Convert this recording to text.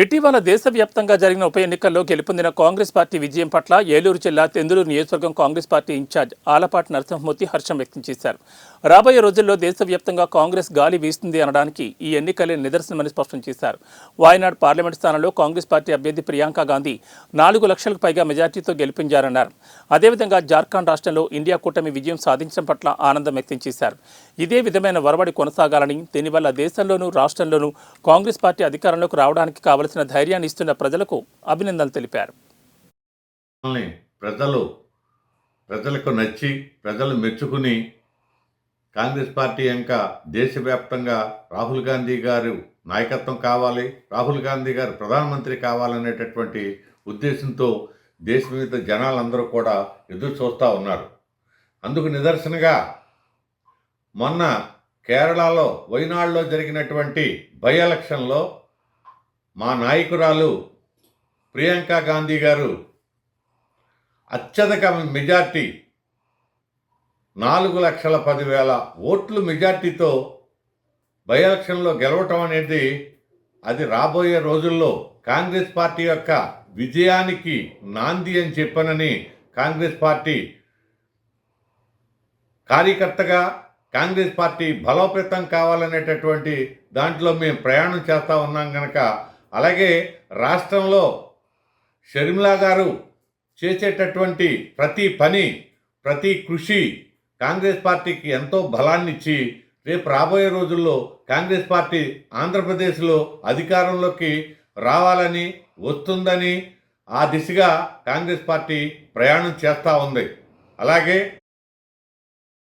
ఇటీవల దేశవ్యాప్తంగా జరిగిన ఉప ఎన్నికల్లో గెలుపొందిన కాంగ్రెస్ పార్టీ విజయం పట్ల ఏలూరు జిల్లా తెందులూరు నియోజకవర్గం కాంగ్రెస్ పార్టీ ఇన్ఛార్జ్ ఆలపాటి నరసింహమూర్తి హర్షం వ్యక్తం చేశారు. రాబోయే రోజుల్లో దేశవ్యాప్తంగా కాంగ్రెస్ గాలి వీస్తుంది అనడానికి ఈ ఎన్నికలే నిదర్శనమని స్పష్టం చేశారు. వాయనాడ్ పార్లమెంట్ స్థానంలో కాంగ్రెస్ పార్టీ అభ్యర్థి ప్రియాంక గాంధీ నాలుగు లక్షలకు పైగా మెజార్టీతో గెలిపించారన్నారు. అదేవిధంగా జార్ఖండ్ రాష్ట్రంలో ఇండియా కూటమి విజయం సాధించడం పట్ల ఆనందం వ్యక్తం చేశారు. ఇదే విధమైన వరవడి కొనసాగాలని దీనివల్ల దేశంలోనూ రాష్ట్రంలోనూ కాంగ్రెస్ పార్టీ అధికారంలోకి రావడానికి కావలసిన ధైర్యాన్ని ఇస్తున్న ప్రజలకు అభినందనలు తెలిపారు. ప్రజలు ప్రజలకు నచ్చి ప్రజలు మెచ్చుకుని కాంగ్రెస్ పార్టీ ఇంకా దేశవ్యాప్తంగా రాహుల్ గాంధీ గారు నాయకత్వం కావాలి రాహుల్ గాంధీ గారు ప్రధానమంత్రి కావాలనేటటువంటి ఉద్దేశంతో దేశం మీద జనాలందరూ కూడా ఎదురు చూస్తూ ఉన్నారు. అందుకు నిదర్శనగా మొన్న కేరళలో వైనాడులో జరిగినటువంటి బై ఎలక్షన్లో మా నాయకురాలు ప్రియాంక గాంధీ గారు అత్యధిక మెజార్టీ నాలుగు లక్షల పదివేల ఓట్లు మెజార్టీతో బై ఎలక్షన్లో గెలవటం అనేది అది రాబోయే రోజుల్లో కాంగ్రెస్ పార్టీ యొక్క విజయానికి నాంది అని చెప్పనని కాంగ్రెస్ పార్టీ కార్యకర్తగా కాంగ్రెస్ పార్టీ బలోపేతం కావాలనేటటువంటి దాంట్లో మేము ప్రయాణం చేస్తూ ఉన్నాం కనుక అలాగే రాష్ట్రంలో షర్మిలా గారు చేసేటటువంటి ప్రతి పని ప్రతి కృషి కాంగ్రెస్ పార్టీకి ఎంతో బలాన్ని ఇచ్చి రేపు రాబోయే రోజుల్లో కాంగ్రెస్ పార్టీ ఆంధ్రప్రదేశ్లో అధికారంలోకి రావాలని వస్తుందని ఆ దిశగా కాంగ్రెస్ పార్టీ ప్రయాణం చేస్తూ ఉంది. అలాగే